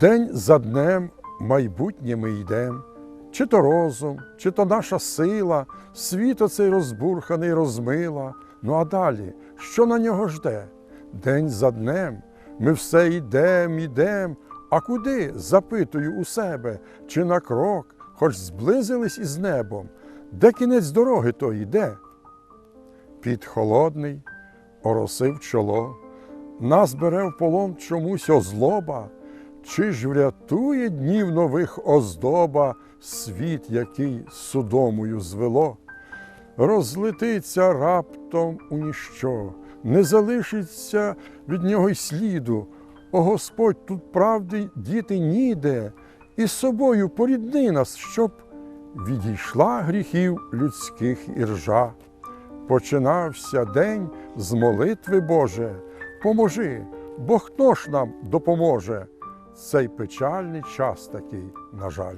День за днем майбутнє ми йдем, чи то розум, чи то наша сила, світ оцей розбурханий розмила. Ну а далі, що на нього жде? День за днем ми все йдем, йдем. А куди? запитую у себе, чи на крок, хоч зблизились із небом, де кінець дороги то йде? Під холодний оросив чоло, нас бере в полон чомусь озлоба, чи ж врятує днів нових оздоба світ, який судомою звело? Розлетиться раптом у ніщо, не залишиться від нього й сліду. О Господь, тут правди діти ніде, і з собою порідни нас, щоб відійшла гріхів людських іржа. Починався день з молитви Боже. Поможи, бо хто ж нам допоможе? Цей печальний час такий, на жаль.